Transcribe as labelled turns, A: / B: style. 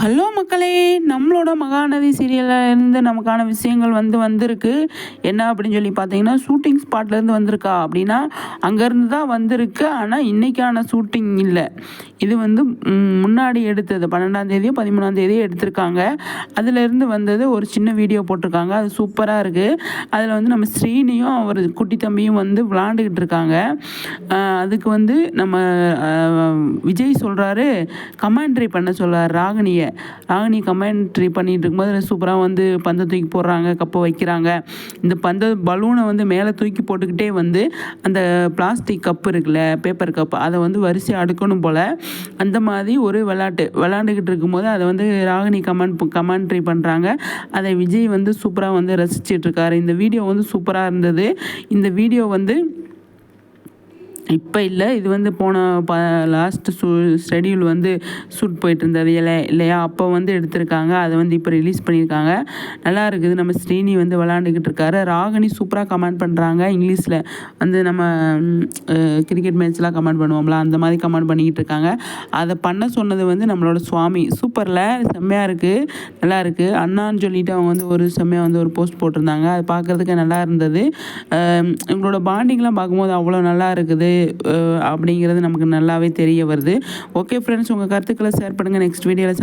A: Hello மக்களே நம்மளோட மகாநதி சீரியலில் இருந்து நமக்கான விஷயங்கள் வந்து வந்திருக்கு. என்ன அப்படின்னு சொல்லி பார்த்தீங்கன்னா ஷூட்டிங் ஸ்பாட்லேருந்து வந்திருக்கா அப்படின்னா அங்கேருந்து தான் வந்திருக்கு. ஆனால் இன்றைக்கான ஷூட்டிங் இல்லை. இது வந்து முன்னாடி எடுத்தது. பன்னெண்டாம் தேதியோ பதிமூணாம் தேதியோ எடுத்திருக்காங்க. அதுலேருந்து வந்தது ஒரு சின்ன வீடியோ போட்டிருக்காங்க. அது சூப்பராக இருக்குது அதில் வந்து நம்ம ஸ்ரீனியும் அவர் குட்டி தம்பியும் வந்து விளாண்டுக்கிட்டு இருக்காங்க. அதுக்கு வந்து நம்ம விஜய் சொல்கிறாரு கமெண்ட்ரி பண்ண சொல்கிறார் ராகினியை ராகினி கமெண்ட்ரி பண்ணிகிட்டு இருக்கும்போது சூப்பராக வந்து பந்தை தூக்கி போடுறாங்க கப்பை வைக்கிறாங்க. இந்த பந்த பலூனை வந்து மேலே தூக்கி போட்டுக்கிட்டே வந்து அந்த பிளாஸ்டிக் கப்பு இருக்குல்ல பேப்பர் கப் அதை வந்து வரிசையாக அடுக்கணும் போல். அந்த மாதிரி ஒரு விளாட்டு விளாண்டுக்கிட்டு இருக்கும்போது அதை வந்து ராகினி கமெண்ட் கமெண்ட்ரி பண்ணுறாங்க அதை விஜய் வந்து சூப்பராக வந்து ரசிச்சிட்ருக்காரு. இந்த வீடியோ வந்து சூப்பராக இருந்தது. இந்த வீடியோ வந்து இப்போ இல்லை இது வந்து போன ப லாஸ்ட்டு ஷூ ஷெடியூல் வந்து ஷூட் போயிட்டு இல்லை இல்லையா? அப்போ வந்து எடுத்திருக்காங்க. அதை வந்து இப்போ ரிலீஸ் பண்ணியிருக்காங்க. நல்லா இருக்குது. நம்ம ஸ்ரீனி வந்து விளாண்டுக்கிட்டு இருக்காரு. ராகினி சூப்பராக கமெண்ட் பண்ணுறாங்க இங்கிலீஷில் வந்து நம்ம கிரிக்கெட் மேட்ச்லாம் கமெண்ட் பண்ணுவோம்ல அந்த மாதிரி கமெண்ட் பண்ணிக்கிட்டு இருக்காங்க. அதை பண்ண சொன்னது வந்து நம்மளோட சுவாமி. சூப்பரில் செம்மையாக இருக்குது நல்லா இருக்குது அண்ணான்னு சொல்லிட்டு அவங்க வந்து ஒரு செம்மையாக வந்து ஒரு போஸ்ட் போட்டிருந்தாங்க. அது பார்க்குறதுக்கு நல்லா இருந்தது. அஹ் இவங்களோட பாண்டிங்லாம் பார்க்கும்போது அவ்வளோ நல்லா இருக்குது. அப்படிங்கிறது நமக்கு நல்லாவே தெரிய வருது. ஓகே ஃப்ரெண்ட்ஸ் உங்கள் கருத்துக்களை ஷேர் பண்ணுங்கள் நெக்ஸ்ட் வீடியோவில்